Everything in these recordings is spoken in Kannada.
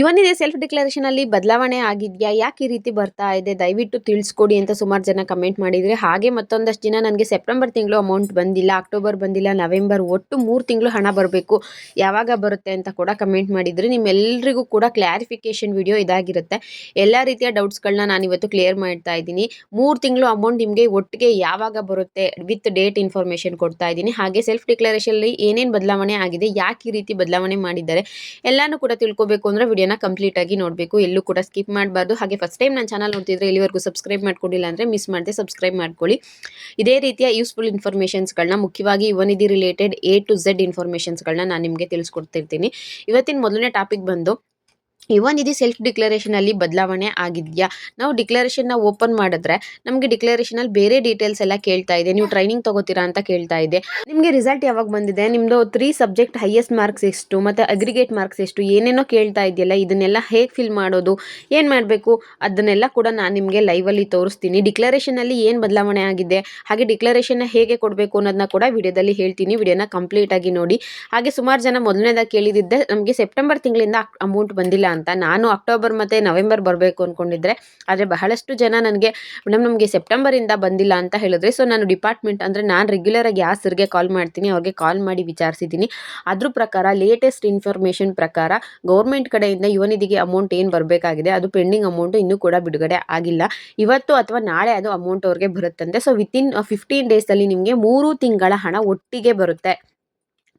ಇವನಿದೆ ಸೆಲ್ಫ್ ಡಿಕ್ಲರೇಷನ್ ಅಲ್ಲಿ ಬದಲಾವಣೆ ಆಗಿದ್ಯಾ? ಯಾಕೆ ಈ ರೀತಿ ಬರ್ತಾ ಇದೆ? ದಯವಿಟ್ಟು ತಿಳಿಸ್ಕೊಡಿ ಅಂತ ಸುಮಾರು ಜನ ಕಮೆಂಟ್ ಮಾಡಿದ್ರೆ. ಹಾಗೆ ಮತ್ತೊಂದಷ್ಟು ದಿನ ನನಗೆ ಸೆಪ್ಟೆಂಬರ್ ತಿಂಗಳು ಅಮೌಂಟ್ ಬಂದಿಲ್ಲ ಅಕ್ಟೋಬರ್ ಬಂದಿಲ್ಲ ನವೆಂಬರ್ ಒಟ್ಟು ಮೂರು ತಿಂಗಳು ಹಣ ಬರಬೇಕು. ಯಾವಾಗ ಬರುತ್ತೆ ಅಂತ ಕೂಡ ಕಮೆಂಟ್ ಮಾಡಿದ್ರೆ ನಿಮ್ಮೆಲ್ಲರಿಗೂ ಕೂಡ ಕ್ಲಾರಿಫಿಕೇಷನ್ ವಿಡಿಯೋ ಇದಾಗಿರುತ್ತೆ. ಎಲ್ಲ ರೀತಿಯ ಡೌಟ್ಸ್ಗಳನ್ನ ನಾನು ಇವತ್ತು ಕ್ಲಿಯರ್ ಮಾಡ್ತಾ ಇದ್ದೀನಿ. ಮೂರು ತಿಂಗಳು ಅಮೌಂಟ್ ನಿಮಗೆ ಒಟ್ಟಿಗೆ ಯಾವಾಗ ಬರುತ್ತೆ ವಿತ್ ಡೇಟ್ ಇನ್ಫಾರ್ಮೇಷನ್ ಕೊಡ್ತಾ ಇದ್ದೀನಿ. ಹಾಗೆ ಸೆಲ್ಫ್ ಡಿಕ್ಲರೇಷನಲ್ಲಿ ಏನೇನು ಬದಲಾವಣೆ ಆಗಿದೆ, ಯಾಕೆ ಈ ರೀತಿ ಬದಲಾವಣೆ ಮಾಡಿದ್ದಾರೆ, ಎಲ್ಲಾನು ಕೂಡ ತಿಳ್ಕೊಬೇಕು ಅಂದರೆ ವಿಡಿಯೋನ ಕಂಪ್ಲೀಟ್ ಆಗಿ ನೋಡಬೇಕು. ಎಲ್ಲೂ ಕೂಡ ಸ್ಕಿಪ್ ಮಾಡಬಾರ್ದು. ಹಾಗೆ ಫಸ್ಟ್ ಟೈಮ್ ನನ್ನ ಚಾನಲ್ ನೋಡ್ತಿದ್ರೆ ಇಲ್ಲಿವರೆಗೂ ಸಬ್ಸ್ಕ್ರೈಬ್ ಮಾಡ್ಕೊಂಡಿಲ್ಲ ಅಂದರೆ ಮಿಸ್ ಮಾಡದೆ ಸಬ್ಸ್ಕ್ರೈಬ್ ಮಾಡ್ಕೊಳ್ಳಿ. ಇದೇ ರೀತಿಯ ಯೂಸ್ಫುಲ್ ಇನ್ಫಾರ್ಮೇಷನ್ಸ್ಗಳನ್ನ ಮುಖ್ಯವಾಗಿ ಇವನಿದಿ ರಿಲೇಟೆಡ್ ಎ ಟು ಝೆಡ್ ಇನ್ಫಾರ್ಮೇಷನ್ಸ್ಗಳನ್ನ ನಾನು ನಿಮಗೆ ತಿಳಿಸ್ಕೊಡ್ತಿರ್ತೀನಿ. ಇವತ್ತಿನ ಮೊದಲನೇ ಟಾಪಿಕ್ ಬಂದು ಇದು ಸೆಲ್ಫ್ ಡಿಕ್ಲರೇಷನಲ್ಲಿ ಬದಲಾವಣೆ ಆಗಿದೆಯಾ? ನಾವು ಡಿಕ್ಲರೇಷನ್ನ ಓಪನ್ ಮಾಡಿದ್ರೆ ನಮಗೆ ಡಿಕ್ಲರೇಷನಲ್ಲಿ ಬೇರೆ ಡೀಟೇಲ್ಸ್ ಎಲ್ಲ ಕೇಳ್ತಾ ಇದೆ. ನೀವು ಟ್ರೈನಿಂಗ್ ತಗೋತೀರಾ ಅಂತ ಕೇಳ್ತಾ ಇದೆ. ನಿಮಗೆ ರಿಸಲ್ಟ್ ಯಾವಾಗ ಬಂದಿದೆ? ನಿಮ್ಮದು ತ್ರೀ ಸಬ್ಜೆಕ್ಟ್ ಹೈಯೆಸ್ಟ್ ಮಾರ್ಕ್ಸ್ ಎಷ್ಟು? ಮತ್ತು ಅಗ್ರಿಗೇಟ್ ಮಾರ್ಕ್ಸ್ ಎಷ್ಟು? ಏನೇನೋ ಕೇಳ್ತಾ ಇದೆಯಲ್ಲ, ಇದನ್ನೆಲ್ಲ ಹೇಗೆ ಫಿಲ್ ಮಾಡೋದು? ಏನು ಮಾಡಬೇಕು? ಅದನ್ನೆಲ್ಲ ಕೂಡ ನಾನು ನಿಮಗೆ ಲೈವಲ್ಲಿ ತೋರಿಸ್ತೀನಿ. ಡಿಕ್ಲರೇಷನಲ್ಲಿ ಏನು ಬದಲಾವಣೆ ಆಗಿದೆ? ಹಾಗೆ ಡಿಕ್ಲರೇಷನ್ನ ಹೇಗೆ ಕೊಡಬೇಕು ಅನ್ನೋದನ್ನ ಕೂಡ ವಿಡಿಯೋದಲ್ಲಿ ಹೇಳ್ತೀನಿ. ವಿಡಿಯೋನ ಕಂಪ್ಲೀಟ್ ಆಗಿ ನೋಡಿ. ಹಾಗೆ ಸುಮಾರು ಜನ ಮೊದಲನೇದಾಗಿ ಕೇಳಿದ್ದೆ ನಮಗೆ ಸೆಪ್ಟೆಂಬರ್ ತಿಂಗಳಿಂದ ಅಮೌಂಟ್ ಬಂದಿಲ್ಲ ಅಂತ ನಾನು ಅಕ್ಟೋಬರ್ ಮತ್ತು ನವೆಂಬರ್ ಬರಬೇಕು ಅಂದ್ಕೊಂಡಿದ್ರೆ ಆದರೆ ಬಹಳಷ್ಟು ಜನ ನನಗೆ ಮೇಡಮ್ ನಮಗೆ ಸೆಪ್ಟೆಂಬರಿಂದ ಬಂದಿಲ್ಲ ಅಂತ ಹೇಳಿದ್ರೆ ಸೊ ನಾನು ಡಿಪಾರ್ಟ್ಮೆಂಟ್ ಅಂದರೆ ನಾನು ರೆಗ್ಯುಲರಾಗಿ ಯಾವ ಸರ್ಗೆ ಕಾಲ್ ಮಾಡ್ತೀನಿ, ಅವ್ರಿಗೆ ಕಾಲ್ ಮಾಡಿ ವಿಚಾರಿಸಿದ್ದೀನಿ. ಅದ್ರ ಪ್ರಕಾರ ಲೇಟೆಸ್ಟ್ ಇನ್ಫಾರ್ಮೇಷನ್ ಪ್ರಕಾರ ಗೌರ್ಮೆಂಟ್ ಕಡೆಯಿಂದ ಯುವನಿಧಿಗೆ ಅಮೌಂಟ್ ಏನು ಬರಬೇಕಾಗಿದೆ, ಅದು ಪೆಂಡಿಂಗ್ ಅಮೌಂಟ್ ಇನ್ನೂ ಕೂಡ ಬಿಡುಗಡೆ ಆಗಿಲ್ಲ. ಇವತ್ತು ಅಥವಾ ನಾಳೆ ಅದು ಅಮೌಂಟ್ ಅವ್ರಿಗೆ ಬರುತ್ತಂತೆ. ಸೊ ವಿತಿನ್ ಫಿಫ್ಟೀನ್ ಡೇಸಲ್ಲಿ ನಿಮಗೆ ಮೂರು ತಿಂಗಳ ಹಣ ಒಟ್ಟಿಗೆ ಬರುತ್ತೆ.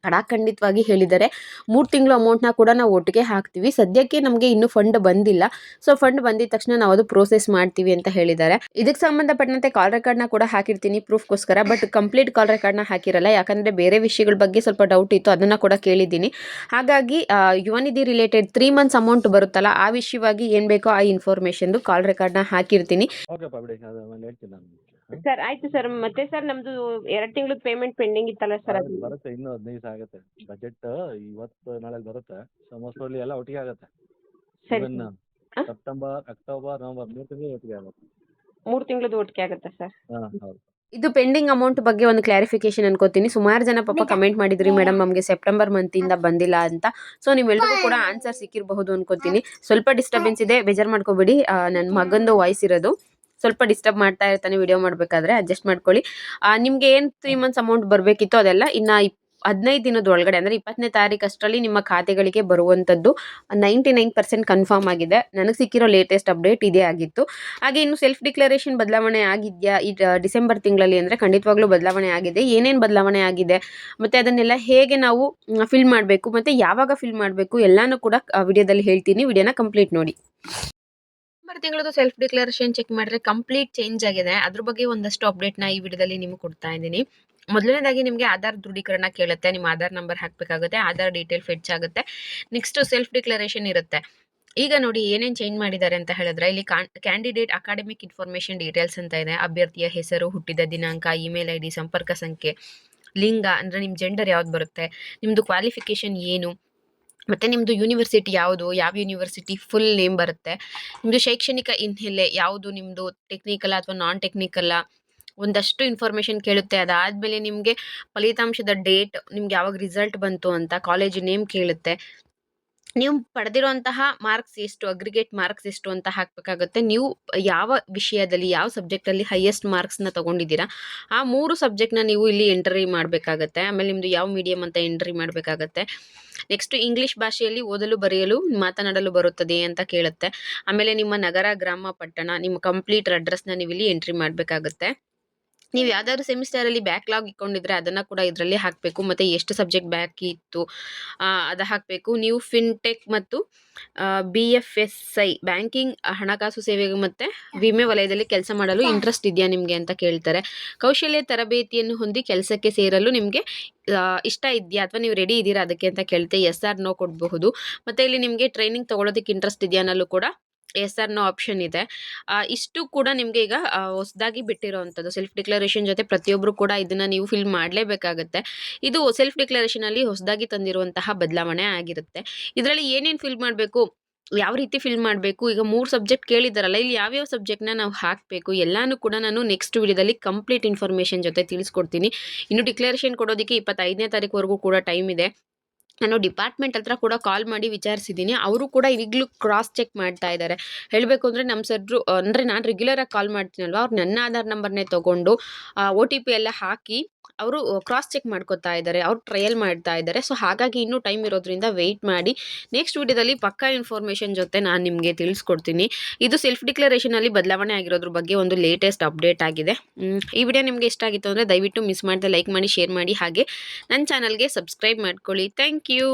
ಖಡಾಖಂಡಿತವಾಗಿ ಹೇಳಿದ್ದಾರೆ ಮೂರು ತಿಂಗಳು ಅಮೌಂಟ್ನ ಕೂಡ ನಾವು ಒಟ್ಟಿಗೆ ಹಾಕ್ತೀವಿ. ಸದ್ಯಕ್ಕೆ ನಮಗೆ ಇನ್ನೂ ಫಂಡ್ ಬಂದಿಲ್ಲ. ಸೊ ಫಂಡ್ ಬಂದಿದ ತಕ್ಷಣ ನಾವು ಅದು ಪ್ರೋಸೆಸ್ ಮಾಡ್ತೀವಿ ಅಂತ ಹೇಳಿದ್ದಾರೆ. ಇದಕ್ಕೆ ಸಂಬಂಧಪಟ್ಟಂತೆ ಕಾಲ್ ರೆಕಾರ್ಡ್ನ ಕೂಡ ಹಾಕಿರ್ತೀನಿ ಪ್ರೂಫ್ಗೋಸ್ಕರ ಬಟ್ ಕಂಪ್ಲೀಟ್ ಕಾಲ್ ರೆಕಾರ್ಡ್ನ ಹಾಕಿರಲ್ಲ. ಯಾಕಂದರೆ ಬೇರೆ ವಿಷಯಗಳ ಬಗ್ಗೆ ಸ್ವಲ್ಪ ಡೌಟ್ ಇತ್ತು. ಅದನ್ನು ಕೂಡ ಕೇಳಿದ್ದೀನಿ. ಹಾಗಾಗಿ Yuvanidhi related three months amount ಬರುತ್ತಲ್ಲ, ಆ ವಿಷಯವಾಗಿ ಏನು ಬೇಕೋ ಆ ಇನ್ಫಾರ್ಮೇಷನ್ದು ಕಾಲ್ ರೆಕಾರ್ಡ್ನ ಹಾಕಿರ್ತೀನಿ. ಸರ್ ಆಯ್ತು ಸರ್ ಮತ್ತೆ ಸರ್ ನಮ್ದು ಎರಡ್ ತಿಂಗಳು ಪೇಮೆಂಟ್ ಪೆಂಡಿಂಗ್ ಇತ್ತಲ್ಲ ಸರ್ ಅದು? ಬರುತ್ತೆ ಇನ್ನು ಹದಿನೈದು ದಿವಸ ಆಗುತ್ತೆ. ಬಜೆಟ್ ಇವತ್ತು ನಾಳೆ ಬರುತ್ತೆ. ಸೊ ಎಲ್ಲ ಒಟ್ಟಿಗೆ ಆಗುತ್ತೆ. ಸರಿ ಆ? ಸೆಪ್ಟೆಂಬರ್ ಅಕ್ಟೋಬರ್ ನವೆಂಬರ್ ಮೂರು ತಿಂಗಳು ಒಟ್ಟಿಗೆ ಆಗುತ್ತೆ. ಮೂರು ತಿಂಗಳದ್ದು ಒಟ್ಟಿಗೆ ಆಗುತ್ತೆ ಸರ್ ಹಾ ಹೌದು. ಇದು ಪೆಂಡಿಂಗ್ ಅಮೌಂಟ್ ಬಗ್ಗೆ ಒಂದು ಕ್ಲಾರಿಫಿಕೇಶನ್ ಅನ್ಕೋತೀನಿ. ಸುಮಾರು ಜನ ಪಾಪ ಕಮೆಂಟ್ ಮಾಡಿದ್ರಿ ಮೇಡಮ್ ನಮಗೆ ಸೆಪ್ಟೆಂಬರ್ ಮಂತಿಂದ ಬಂದಿಲ್ಲ ಅಂತ. ಸೊ ನೀವೆಲ್ಲರೂ ಕೂಡ ಆನ್ಸರ್ ಸಿಕ್ಕಿರಬಹುದು ಅನ್ಕೋತೀನಿ. ಸ್ವಲ್ಪ ಡಿಸ್ಟರ್ಬೆನ್ಸ್ ಇದೆ ಬೇಜಾರು ಮಾಡ್ಕೋಬೇಡಿ. ನನ್ನ ಮಗಂದು ವಾಯ್ಸ್ ಇರೋದು. ಸ್ವಲ್ಪ ಡಿಸ್ಟರ್ಬ್ ಮಾಡ್ತಾ ಇರ್ತಾನೆ ವಿಡಿಯೋ ಮಾಡಬೇಕಾದ್ರೆ ಅಡ್ಜಸ್ಟ್ ಮಾಡ್ಕೊಳ್ಳಿ. ನಿಮಗೆ ಏನು ತ್ರೀ ಮಂತ್ಸ್ ಅಮೌಂಟ್ ಬರಬೇಕಿತ್ತು ಅದೆಲ್ಲ ಇನ್ನು ಹದಿನೈದು ದಿನದ ಒಳಗಡೆ, ಅಂದರೆ ಇಪ್ಪತ್ತನೇ ತಾರೀಕು ಅಷ್ಟರಲ್ಲಿ ನಿಮ್ಮ ಖಾತೆಗಳಿಗೆ ಬರುವಂಥದ್ದು ನೈಂಟಿ ನೈನ್ ಪರ್ಸೆಂಟ್ ಕನ್ಫರ್ಮ್ ಆಗಿದೆ. ನನಗೆ ಸಿಕ್ಕಿರೋ ಲೇಟೆಸ್ಟ್ ಅಪ್ಡೇಟ್ ಇದೇ ಆಗಿತ್ತು. ಹಾಗೆ ಇನ್ನು ಸೆಲ್ಫ್ ಡಿಕ್ಲರೇಷನ್ ಬದಲಾವಣೆ ಆಗಿದೆಯಾ? ಈ ಡಿಸೆಂಬರ್ ತಿಂಗಳಲ್ಲಿ ಅಂದರೆ ಖಂಡಿತವಾಗ್ಲೂ ಬದಲಾವಣೆ ಆಗಿದೆ. ಏನೇನು ಬದಲಾವಣೆ ಆಗಿದೆ? ಮತ್ತು ಅದನ್ನೆಲ್ಲ ಹೇಗೆ ನಾವು ಫಿಲ್ ಮಾಡಬೇಕು? ಮತ್ತು ಯಾವಾಗ ಫಿಲ್ ಮಾಡಬೇಕು? ಎಲ್ಲನೂ ಕೂಡ ವಿಡಿಯೋದಲ್ಲಿ ಹೇಳ್ತೀನಿ. ವಿಡಿಯೋನ ಕಂಪ್ಲೀಟ್ ನೋಡಿ. ಡಿಸೆಂಬರ್ ತಿಂಗಳದ್ದು ಸೆಲ್ಫ್ ಡಿಕ್ಲರೇಷನ್ ಚೆಕ್ ಮಾಡಿದ್ರೆ ಕಂಪ್ಲೀಟ್ ಚೇಂಜ್ ಆಗಿದೆ. ಅದ್ರ ಬಗ್ಗೆ ಒಂದಷ್ಟು ಅಪ್ಡೇಟ್ನ ಈ ವಿಡಿಯೋದಲ್ಲಿ ನಿಮಗೆ ಕೊಡ್ತಾ ಇದ್ದೀನಿ. ಮೊದಲನೇದಾಗಿ ನಿಮಗೆ ಆಧಾರ್ ದೃಢೀಕರಣ ಕೇಳುತ್ತೆ. ನಿಮ್ಮ ಆಧಾರ್ ನಂಬರ್ ಹಾಕಬೇಕಾಗುತ್ತೆ. ಆಧಾರ್ ಡೀಟೇಲ್ ಫೆಚ್ ಆಗುತ್ತೆ. ನೆಕ್ಸ್ಟ್ ಸೆಲ್ಫ್ ಡಿಕ್ಲರೇಷನ್ ಇರುತ್ತೆ. ಈಗ ನೋಡಿ ಏನೇನು ಚೇಂಜ್ ಮಾಡಿದ್ದಾರೆ ಅಂತ ಹೇಳಿದ್ರೆ, ಇಲ್ಲಿ ಕ್ಯಾಂಡಿಡೇಟ್ ಅಕಾಡೆಮಿಕ್ ಇನ್ಫಾರ್ಮೇಷನ್ ಡೀಟೇಲ್ಸ್ ಅಂತ ಇದೆ. ಅಭ್ಯರ್ಥಿಯ ಹೆಸರು, ಹುಟ್ಟಿದ ದಿನಾಂಕ ಇಮೇಲ್ ಐ ಸಂಪರ್ಕ ಸಂಖ್ಯೆ, ಲಿಂಗ, ಅಂದರೆ ನಿಮ್ಮ ಜೆಂಡರ್ ಯಾವ್ದು ಬರುತ್ತೆ ನಿಮ್ಮದು ಕ್ವಾಲಿಫಿಕೇಷನ್ ಏನು ಮತ್ತು ನಿಮ್ಮದು ಯೂನಿವರ್ಸಿಟಿ ಯಾವುದು? ಯಾವ ಯೂನಿವರ್ಸಿಟಿ ಫುಲ್ ನೇಮ್ ಬರುತ್ತೆ? ನಿಮ್ಮದು ಶೈಕ್ಷಣಿಕ ಹಿನ್ನೆಲೆ ಯಾವುದು? ನಿಮ್ಮದು ಟೆಕ್ನಿಕಲ್ಲ ಅಥವಾ ನಾನ್ ಟೆಕ್ನಿಕಲ್ಲ ಒಂದಷ್ಟು ಇನ್ಫಾರ್ಮೇಷನ್ ಕೇಳುತ್ತೆ. ಅದಾದಮೇಲೆ ನಿಮಗೆ ಫಲಿತಾಂಶದ ಡೇಟ್ ನಿಮ್ಗೆ ಯಾವಾಗ ರಿಸಲ್ಟ್ ಬಂತು ಅಂತ ಕಾಲೇಜ್ ನೇಮ್ ಕೇಳುತ್ತೆ. ನೀವು ಪಡೆದಿರುವಂತಹ ಮಾರ್ಕ್ಸ್ ಎಷ್ಟು, ಅಗ್ರಿಗೇಟ್ ಮಾರ್ಕ್ಸ್ ಎಷ್ಟು ಅಂತ ಹಾಕಬೇಕಾಗುತ್ತೆ. ನೀವು ಯಾವ ವಿಷಯದಲ್ಲಿ, ಯಾವ ಸಬ್ಜೆಕ್ಟಲ್ಲಿ ಹೈಯೆಸ್ಟ್ ಮಾರ್ಕ್ಸ್ನ ತಗೊಂಡಿದ್ದೀರಾ, ಆ ಮೂರು ಸಬ್ಜೆಕ್ಟ್ನ ನೀವು ಇಲ್ಲಿ ಎಂಟ್ರಿ ಮಾಡಬೇಕಾಗತ್ತೆ. ಆಮೇಲೆ ನಿಮ್ಮದು ಯಾವ ಮೀಡಿಯಮ್ ಅಂತ ಎಂಟ್ರಿ ಮಾಡಬೇಕಾಗತ್ತೆ. ನೆಕ್ಸ್ಟ್ ಇಂಗ್ಲೀಷ್ ಭಾಷೆಯಲ್ಲಿ ಓದಲು ಬರೆಯಲು, ಮಾತನಾಡಲು ಬರುತ್ತದೆ ಅಂತ ಕೇಳುತ್ತೆ. ಆಮೇಲೆ ನಿಮ್ಮ ನಗರ, ಗ್ರಾಮ, ಪಟ್ಟಣ, ನಿಮ್ಮ ಕಂಪ್ಲೀಟ್ ಅಡ್ರೆಸ್ನ ನೀವು ಇಲ್ಲಿ ಎಂಟ್ರಿ ಮಾಡಬೇಕಾಗುತ್ತೆ. ನೀವು ಯಾವ್ದಾದ್ರು ಸೆಮಿಸ್ಟರಲ್ಲಿ ಬ್ಯಾಕ್ಲಾಗ್ ಇಟ್ಕೊಂಡಿದ್ರೆ ಅದನ್ನು ಕೂಡ ಇದರಲ್ಲಿ ಹಾಕಬೇಕು ಮತ್ತು ಎಷ್ಟು ಸಬ್ಜೆಕ್ಟ್ ಬ್ಯಾಕ್ ಇತ್ತು ಅದ ಹಾಕಬೇಕು. ನೀವು ಫಿನ್ಟೆಕ್ ಮತ್ತು B F S I banking ಹಣಕಾಸು ಸೇವೆಗೆ ಮತ್ತು ವಿಮೆ ವಲಯದಲ್ಲಿ ಕೆಲಸ ಮಾಡಲು ಇಂಟ್ರೆಸ್ಟ್ ಇದೆಯಾ ನಿಮಗೆ ಅಂತ ಕೇಳ್ತಾರೆ. ಕೌಶಲ್ಯ ತರಬೇತಿಯನ್ನು ಹೊಂದಿ ಕೆಲಸಕ್ಕೆ ಸೇರಲು ನಿಮಗೆ ಇಷ್ಟ ಇದೆಯಾ ಅಥವಾ ನೀವು ರೆಡಿ ಇದ್ದೀರಾ ಅದಕ್ಕೆ ಅಂತ ಕೇಳ್ತೆ ಎಸ್ ಆರ್ ನೋ ಕೊಡಬಹುದು. ಮತ್ತು ಇಲ್ಲಿ ನಿಮಗೆ ಟ್ರೈನಿಂಗ್ ತೊಗೊಳೋದಕ್ಕೆ ಇಂಟ್ರೆಸ್ಟ್ ಇದೆಯಾ ಅನ್ನಲು ಕೂಡ ಎಸ್ ಆರ್ ನೋ ಆಪ್ಷನ್ ಇದೆ. ಇಷ್ಟು ಕೂಡ ನಿಮಗೆ ಈಗ ಹೊಸದಾಗಿ ಬಿಟ್ಟಿರೋವಂಥದ್ದು. ಸೆಲ್ಫ್ ಡಿಕ್ಲರೇಷನ್ ಜೊತೆ ಪ್ರತಿಯೊಬ್ಬರು ಕೂಡ ಇದನ್ನು ನೀವು ಫಿಲ್ ಮಾಡಲೇಬೇಕಾಗುತ್ತೆ. ಇದು ಸೆಲ್ಫ್ ಡಿಕ್ಲರೇಷನಲ್ಲಿ ಹೊಸದಾಗಿ ತಂದಿರುವಂತಹ ಬದಲಾವಣೆ ಆಗಿರುತ್ತೆ. ಇದರಲ್ಲಿ ಏನೇನು ಫಿಲ್ ಮಾಡಬೇಕು, ಯಾವ ರೀತಿ ಫಿಲ್ ಮಾಡಬೇಕು, ಈಗ ಮೂರು ಸಬ್ಜೆಕ್ಟ್ ಕೇಳಿದಾರಲ್ಲ, ಇಲ್ಲಿ ಯಾವ್ಯಾವ ಸಬ್ಜೆಕ್ಟ್ನ ನಾವು ಹಾಕಬೇಕು, ಎಲ್ಲನೂ ಕೂಡ ನಾನು ನೆಕ್ಸ್ಟ್ ವಿಡಿಯೋದಲ್ಲಿ ಕಂಪ್ಲೀಟ್ ಇನ್ಫಾರ್ಮೇಷನ್ ಜೊತೆ ತಿಳಿಸ್ಕೊಡ್ತೀನಿ. ಇನ್ನು ಡಿಕ್ಲರೇಷನ್ ಕೊಡೋದಕ್ಕೆ ಇಪ್ಪತ್ತೈದನೇ ತಾರೀಕುವರೆಗೂ ಕೂಡ ಟೈಮ್ ಇದೆ. ನಾನು ಡಿಪಾರ್ಟ್ಮೆಂಟ್ ಹತ್ರ ಕೂಡ ಕಾಲ್ ಮಾಡಿ ವಿಚಾರಿಸಿದ್ದೀನಿ ಅವರು ಕೂಡ ಈಗಲೂ ಕ್ರಾಸ್ ಚೆಕ್ ಮಾಡ್ತಾ ಇದ್ದಾರೆ ಹೇಳಬೇಕು ಅಂದರೆ ನಮ್ಮ ಸರ್ರು ಅಂದರೆ ನಾನು ರೆಗ್ಯುಲರಾಗಿ ಕಾಲ್ ಮಾಡ್ತೀನಲ್ವ? ಅವ್ರು ನನ್ನ ಆಧಾರ್ ನಂಬರ್ನೇ ತೊಗೊಂಡು ಒ ಟಿ ಪಿ ಎಲ್ಲ ಹಾಕಿ ಅವರು ಕ್ರಾಸ್ ಚೆಕ್ ಮಾಡ್ಕೊತಾ ಇದ್ದಾರೆ, ಅವ್ರು ಟ್ರಯಲ್ ಮಾಡ್ತಾ ಇದ್ದಾರೆ. ಸೊ ಹಾಗಾಗಿ ಇನ್ನೂ ಟೈಮ್ ಇರೋದ್ರಿಂದ ವೆಯ್ಟ್ ಮಾಡಿ. ನೆಕ್ಸ್ಟ್ ವಿಡಿಯೋದಲ್ಲಿ ಪಕ್ಕಾ ಇನ್ಫಾರ್ಮೇಷನ್ ಜೊತೆ ನಾನು ನಿಮಗೆ ತಿಳಿಸ್ಕೊಡ್ತೀನಿ. ಇದು ಸೆಲ್ಫ್ ಡಿಕ್ಲರೇಷನಲ್ಲಿ ಬದಲಾವಣೆ ಆಗಿರೋದ್ರ ಬಗ್ಗೆ ಒಂದು ಲೇಟೆಸ್ಟ್ ಅಪ್ಡೇಟ್ ಆಗಿದೆ. ಈ ವಿಡಿಯೋ ನಿಮಗೆ ಇಷ್ಟ ಆಗಿತ್ತು ಅಂದರೆ ದಯವಿಟ್ಟು ಮಿಸ್ ಮಾಡದೆ ಲೈಕ್ ಮಾಡಿ ಶೇರ್ ಮಾಡಿ. ಹಾಗೆ ನನ್ನ ಚಾನಲ್ಗೆ ಸಬ್ಸ್ಕ್ರೈಬ್ ಮಾಡ್ಕೊಳ್ಳಿ. Thank you